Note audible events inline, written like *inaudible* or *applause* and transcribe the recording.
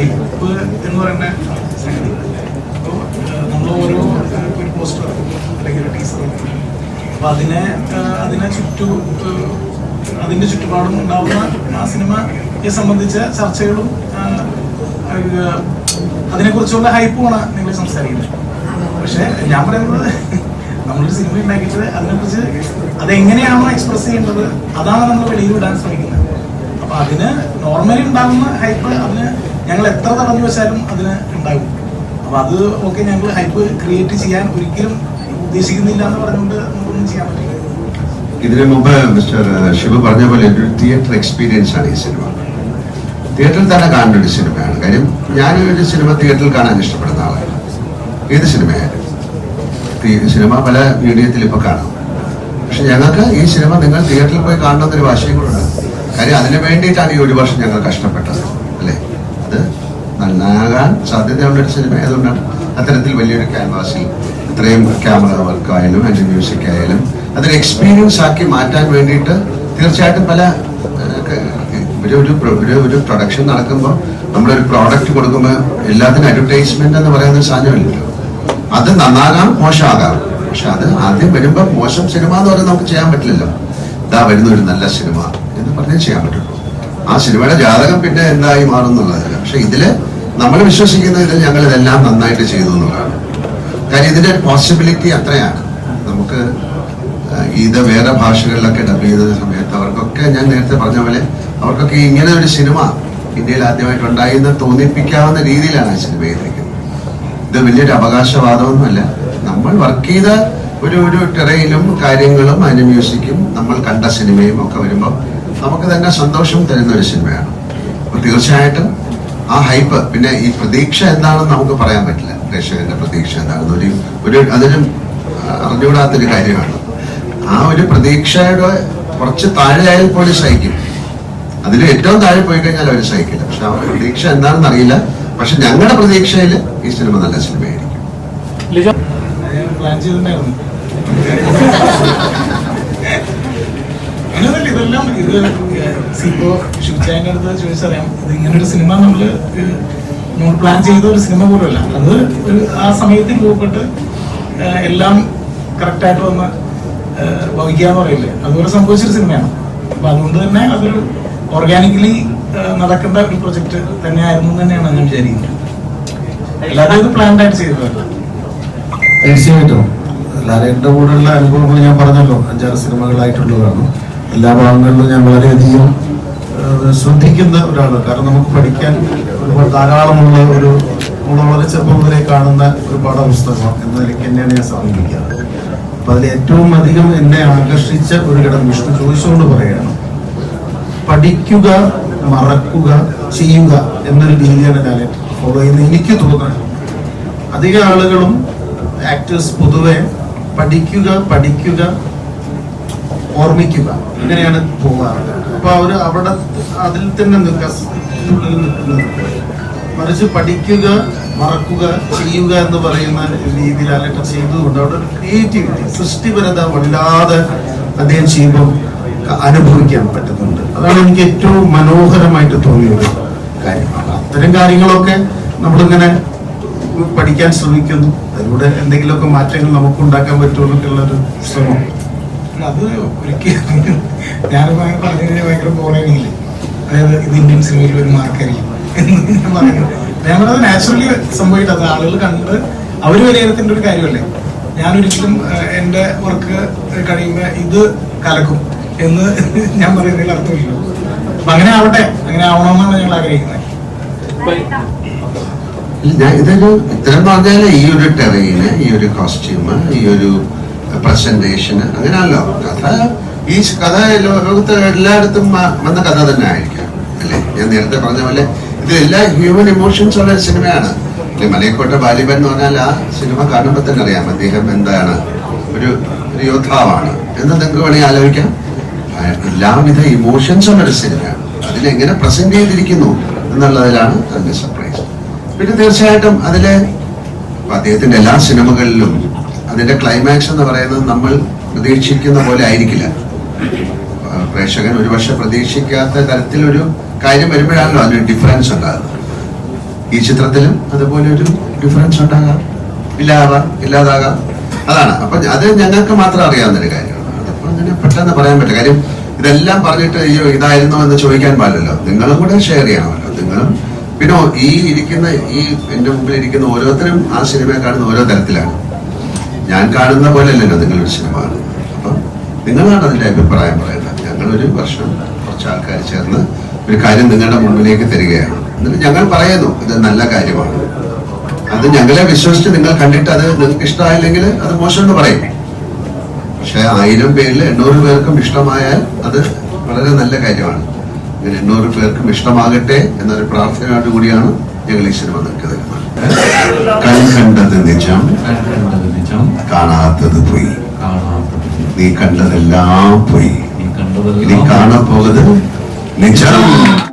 Hype എന്ന് പറയുന്ന അപ്പോൾ നമ്മൾ ഓരോ ഒരു പോസ്റ്റർ അല്ലെങ്കിൽ ഒരു ടീസർ അപ്പോൾ അതിനെ അതിനെ ചുറ്റു അതിന്റെ ചുറ്റുപാടും ഉണ്ടാവുന്ന ആ സിനിമയെ സംബന്ധിച്ച ചർച്ചകളും അതിനെക്കുറിച്ചുള്ള ഹൈപ്പുമാണ് നിങ്ങൾ സംസാരിക്കുന്നത്. പക്ഷേ ഞാൻ പറയുന്നത് നമ്മളൊരു സിനിമ ഉണ്ടാക്കിയിട്ട് അതിനെക്കുറിച്ച് അതെങ്ങനെയാണോ എക്സ്പ്രസ് ചെയ്യേണ്ടത് അതാണ് നമ്മൾ വെളിയിൽ വിടാൻ ശ്രമിക്കുന്നത്. അപ്പൊ അതിന് നോർമലി ഉണ്ടാകുന്ന ഹൈപ്പ് അതിന് ഞങ്ങൾ എത്ര തടഞ്ഞു വെച്ചാലും അതിന് ഉണ്ടാകും. അപ്പൊ അത് ഒക്കെ ഞങ്ങൾ ഹൈപ്പ് ക്രിയേറ്റ് ചെയ്യാൻ ഒരിക്കലും ഉദ്ദേശിക്കുന്നില്ല എന്ന് പറഞ്ഞുകൊണ്ട് നമുക്കൊന്നും ചെയ്യാൻ പറ്റില്ല. ഇതിനു മുമ്പ് മിസ്റ്റർ ശിവ പറഞ്ഞ പോലെ ഒരു തിയേറ്റർ എക്സ്പീരിയൻസ് ആണ് ഈ സിനിമ തിയേറ്ററിൽ തന്നെ കാണുന്ന ഒരു സിനിമയാണ് കാര്യം ഞാൻ ഒരു സിനിമ തിയേറ്ററിൽ കാണാൻ ഇഷ്ടപ്പെടുന്ന ആളാണ്. ഏത് സിനിമയായാലും സിനിമ പല മീഡിയത്തിൽ ഇപ്പോൾ കാണാം. പക്ഷെ ഞങ്ങൾക്ക് ഈ സിനിമ നിങ്ങൾ തിയേറ്ററിൽ പോയി കാണണമെന്നൊരു വാശയും കൂടെ കാര്യം അതിന് വേണ്ടിയിട്ടാണ് ഈ ഒരു വർഷം ഞങ്ങൾ കഷ്ടപ്പെട്ടത്. നന്നാകാൻ സാധ്യതയുള്ള ഒരു സിനിമ ആയതുകൊണ്ടാണ് അത്തരത്തിൽ വലിയൊരു ക്യാൻവാസിൽ ഇത്രയും ക്യാമറ വർക്ക് ആയാലും അതിന്റെ മ്യൂസിക് ആയാലും അതൊരു എക്സ്പീരിയൻസ് ആക്കി മാറ്റാൻ വേണ്ടിയിട്ട് തീർച്ചയായിട്ടും പല ഒരു ഒരു ഒരു പ്രൊഡക്ഷൻ നടക്കുമ്പോൾ നമ്മളൊരു പ്രോഡക്റ്റ് കൊടുക്കുമ്പോൾ എല്ലാത്തിനും അഡ്വർടൈസ്മെന്റ് എന്ന് പറയുന്ന സാധനമില്ലല്ലോ. അത് നന്നാകാം മോശമാകാം. പക്ഷെ അത് ആദ്യം വരുമ്പോൾ മോശം സിനിമ എന്ന് പറയുന്നത് നമുക്ക് ചെയ്യാൻ പറ്റില്ലല്ലോ. ഇതാ വരുന്ന ഒരു നല്ല സിനിമ എന്ന് പറഞ്ഞേ ചെയ്യാൻ പറ്റുള്ളൂ. ആ സിനിമയുടെ ജാതകം പിന്നെ എന്തായി മാറും എന്നുള്ളതല്ല. പക്ഷെ ഇതിൽ നമ്മൾ വിശ്വസിക്കുന്നതിൽ ഞങ്ങൾ ഇതെല്ലാം നന്നായിട്ട് ചെയ്തു എന്നുള്ളതാണ്. കാര്യം ഇതിന്റെ പോസിബിലിറ്റി അത്രയാണ്. നമുക്ക് ഇത് വേറെ ഭാഷകളിലൊക്കെ ഡബ് ചെയ്ത സമയത്ത് അവർക്കൊക്കെ ഞാൻ നേരത്തെ പറഞ്ഞ പോലെ അവർക്കൊക്കെ ഇങ്ങനെ ഒരു സിനിമ ഇന്ത്യയിൽ ആദ്യമായിട്ട് ഉണ്ടായി എന്ന് തോന്നിപ്പിക്കാവുന്ന രീതിയിലാണ് ആ സിനിമ ചെയ്തിരിക്കുന്നത്. ഇത് വലിയൊരു അവകാശവാദമൊന്നുമല്ല നമ്മൾ വർക്ക് ചെയ്ത ഒരു ഒരു ടെറയിലും കാര്യങ്ങളും അതിന് മ്യൂസിക്കും നമ്മൾ കണ്ട സിനിമയും ഒക്കെ വരുമ്പോൾ നമുക്ക് തന്നെ സന്തോഷം തരുന്ന ഒരു സിനിമയാണ് അപ്പോൾ തീർച്ചയായിട്ടും ആ ഹൈപ്പ്. പിന്നെ ഈ പ്രതീക്ഷ എന്താണെന്ന് നമുക്ക് പറയാൻ പറ്റില്ല. പ്രേക്ഷകന്റെ പ്രതീക്ഷ എന്താണെന്ന് ഒരു ഒരു അതൊരു ആ, അറിഞ്ഞുകൂടാത്തൊരു കാര്യമാണ്. ആ ഒരു പ്രതീക്ഷയുടെ കുറച്ച് താഴെ ആയാൽ പോലും സഹിക്കും. അതിൽ ഏറ്റവും താഴെ പോയി കഴിഞ്ഞാൽ അവർ സഹിക്കില്ല. പക്ഷെ അവരുടെ പ്രതീക്ഷ എന്താണെന്ന് അറിയില്ല. പക്ഷെ ഞങ്ങളുടെ പ്രതീക്ഷയിൽ ഈ സിനിമ നല്ല സിനിമയായിരിക്കും. പ്ലാൻ ചെയ്തിട്ടുണ്ടായിരുന്നു. *laughs* ഇതെല്ലാം ഇത് ഇപ്പോൾ ഷിവചായന്റെ അടുത്ത് ചോദിച്ചറിയാം. ഇത് ഇങ്ങനെ ഒരു സിനിമ നമ്മൾ നമ്മൾ പ്ലാൻ ചെയ്ത ഒരു സിനിമ പോലുമല്ല. അത് ഒരു ആ സമയത്ത് രൂപപ്പെട്ട് എല്ലാം കറക്റ്റായിട്ട് വന്ന് ഭവിക്കുക ഭവിക്കാന്ന് പറയില്ലേ. അതുപോലെ സംഭവിച്ചൊരു സിനിമയാണ്. അപ്പൊ അതുകൊണ്ട് തന്നെ അതൊരു ഓർഗാനിക്കലി നടക്കേണ്ട ഒരു പ്രൊജക്ട് തന്നെ ആയിരുന്നു തന്നെയാണ് ഞാൻ വിചാരിക്കുന്നത്. അല്ലാതെ ഇത് പ്ലാൻഡ് ആയിട്ട് ചെയ്തതല്ല. തീർച്ചയായിട്ടും. ലാലേട്ടന്റെ കൂടെയുള്ള അനുഭവങ്ങൾ ഞാൻ പറഞ്ഞല്ലോ. അഞ്ചാറ് സിനിമകളായിട്ടുള്ളതാണ്. എല്ലാ ഭാഗങ്ങളിലും ഞാൻ വളരെയധികം ശ്രദ്ധിക്കുന്ന ഒരാളാണ്. കാരണം നമുക്ക് പഠിക്കാൻ ഒരുപാട് ധാരാളമുള്ള ഒരു നമ്മൾ വളരെ ചെറുപ്പം മുതലേ കാണുന്ന ഒരു പാഠപുസ്തകം എന്ന നിലയ്ക്ക് എന്നെയാണ് ഞാൻ സമീപിക്കുക അപ്പൊ അതിൽ ഏറ്റവും അധികം എന്നെ ആകർഷിച്ച ഒരു ഘടകം വിഷ്ണു ചോദിച്ചുകൊണ്ട് പറയുകയാണ് പഠിക്കുക മറക്കുക ചെയ്യുക എന്നൊരു രീതിയാണ് ഞാൻ ഫോളോ ചെയ്യുന്നത്. എനിക്ക് തോന്നുന്നത് അധിക ആളുകളും ആക്ടേഴ്സ് പൊതുവെ പഠിക്കുക പഠിക്കുക ഓർമ്മിക്കുക. ഇങ്ങനെയാണ് പോകാറ്. അപ്പൊ അവർ അവിടെ അതിൽ തന്നെ നിൽക്കുക ഉള്ളിൽ നിൽക്കുന്നത്. മറിച്ച് പഠിക്കുക മറക്കുക ചെയ്യുക എന്ന് പറയുന്ന രീതിയിൽ അലക്ക ചെയ്തുകൊണ്ട് അവിടെ ഒരു ക്രിയേറ്റിവിറ്റി സൃഷ്ടിപരത വല്ലാതെ അദ്ദേഹം ചെയ്യുമ്പോൾ അനുഭവിക്കാൻ പറ്റുന്നുണ്ട്. അതാണ് എനിക്ക് ഏറ്റവും മനോഹരമായിട്ട് തോന്നിയ ഒരു കാര്യം. അപ്പൊ അത്തരം കാര്യങ്ങളൊക്കെ നമ്മളിങ്ങനെ പഠിക്കാൻ ശ്രമിക്കുന്നു. അതിലൂടെ എന്തെങ്കിലുമൊക്കെ മാറ്റങ്ങൾ നമുക്ക് ഉണ്ടാക്കാൻ പറ്റുമെന്നൊക്കെയുള്ളൊരു ശ്രമം. അത് ഒരിക്കലും ഞാൻ പറഞ്ഞു കഴിഞ്ഞാൽ ഭയങ്കര ബോറേണില്ലേ അതായത് ഇത് ഇന്ത്യൻ സിനിമയിൽ ഒരു മാർക്കായിരിക്കും എന്ന് ഞാൻ പറഞ്ഞത് നാച്ചുറലി സംഭവിച്ചത് അത് ആളുകൾ കണ്ട് അവർ വിലയിരുത്തേണ്ട ഒരു കാര്യമല്ലേ? ഞാനൊരിക്കലും എന്റെ വർക്ക് കഴിയുമ്പോൾ ഇത് കലക്കും എന്ന് ഞാൻ പറയുന്നതിൽ അർത്ഥമില്ല. അപ്പൊ അങ്ങനെ ആവട്ടെ അങ്ങനെ ആവണമെന്നാണ് ഞങ്ങൾ ആഗ്രഹിക്കുന്നത്. ഇതൊരു ഇത്തരം പറഞ്ഞാൽ ഈ ഒരു ടെറയിന് ഈ ഒരു കോസ്റ്റ്യൂമ് ഈ ഒരു പ്രസന്റേഷന് അങ്ങനെയല്ലോ. കഥ ഈ കഥ ലോകത്ത് എല്ലായിടത്തും വന്ന കഥ തന്നെ ആയിരിക്കാം അല്ലേ? ഞാൻ നേരത്തെ പറഞ്ഞ പോലെ ഇത് എല്ലാ ഹ്യൂമൻ ഇമോഷൻസ് ഉള്ള സിനിമയാണ്. അല്ലെ? മലയക്കോട്ട ബാലിബൻ എന്ന് പറഞ്ഞാൽ ആ സിനിമ കാണുമ്പോൾ തന്നെ അറിയാം അദ്ദേഹം എന്താണ്? ഒരു ഒരു യോദ്ധാവാണ്. എന്ന് നിങ്ങൾക്ക് വേണമെങ്കിൽ ആലോചിക്കാം. എല്ലാവിധ ഇമോഷൻസ് ഉള്ള ഒരു സിനിമയാണ്. അതിലെങ്ങനെ പ്രസന്റ് ചെയ്തിരിക്കുന്നു എന്നുള്ളതിലാണ് അതിന്റെ സർപ്രൈസ് പിന്നെ തീർച്ചയായിട്ടും അതിലെ അദ്ദേഹത്തിന്റെ എല്ലാ സിനിമകളിലും അതിന്റെ ക്ലൈമാക്സ് എന്ന് പറയുന്നത് നമ്മൾ പ്രതീക്ഷിക്കുന്ന പോലെ ആയിരിക്കില്ല. പ്രേക്ഷകൻ ഒരുപക്ഷെ പ്രതീക്ഷിക്കാത്ത തരത്തിലൊരു കാര്യം വരുമ്പോഴാണല്ലോ അതിന് ഡിഫറൻസ് ഉണ്ടാകുന്നത്. ഈ ചിത്രത്തിലും അതുപോലെ ഒരു ഡിഫറൻസ് ഉണ്ടാകാം. ഇല്ലാതാകാം ഇല്ലാതാകാം. അതാണ്. അപ്പൊ അത് ഞങ്ങൾക്ക് മാത്രം അറിയാവുന്ന ഒരു കാര്യമാണ്. അതപ്പോ അങ്ങനെ പെട്ടെന്ന് പറയാൻ പറ്റില്ല. കാര്യം ഇതെല്ലാം പറഞ്ഞിട്ട് അയ്യോ ഇതായിരുന്നു എന്ന് ചോദിക്കാൻ പാടില്ലല്ലോ. നിങ്ങളും കൂടെ ഷെയർ ചെയ്യണമല്ലോ. നിങ്ങളും പിന്നെ ഈ ഇരിക്കുന്ന ഈ എന്റെ മുമ്പിൽ ഇരിക്കുന്ന ഓരോരുത്തരും ആ സിനിമയെ കാണുന്ന ഓരോ തരത്തിലാണ്. ഞാൻ കാണുന്ന പോലെയല്ലല്ലോ നിങ്ങളൊരു സിനിമ കാണുന്നത്. അപ്പം നിങ്ങളാണ് അതിന്റെ അഭിപ്രായം പറയുന്നത്. ഞങ്ങളൊരു വർഷം കുറച്ച് ആൾക്കാർ ചേർന്ന് ഒരു കാര്യം നിങ്ങളുടെ മുമ്പിലേക്ക് തരികയാണ്. എന്നിട്ട് ഞങ്ങൾ പറയുന്നു ഇത് നല്ല കാര്യമാണ്. അത് ഞങ്ങളെ വിശ്വസിച്ച് നിങ്ങൾ കണ്ടിട്ട് അത് നിങ്ങൾക്ക് ഇഷ്ടമായില്ലെങ്കിൽ അത് മോശമെന്ന് പറയും. പക്ഷെ ആയിരം പേരിൽ എണ്ണൂറ് പേർക്കും ഇഷ്ടമായാൽ അത് വളരെ നല്ല കാര്യമാണ്. ഇങ്ങനെ എണ്ണൂറ് പേർക്കും ഇഷ്ടമാകട്ടെ എന്നൊരു പ്രാർത്ഥനയോടുകൂടിയാണ് ഞങ്ങൾ ഈ സിനിമ നിൽക്കുന്നത് കൺ കണ്ടത് നിജം. കാണാത്തത് പോയി. നീ കണ്ടതെല്ലാം പോയി. നീ കാണാൻ പോകുന്നത് നിജം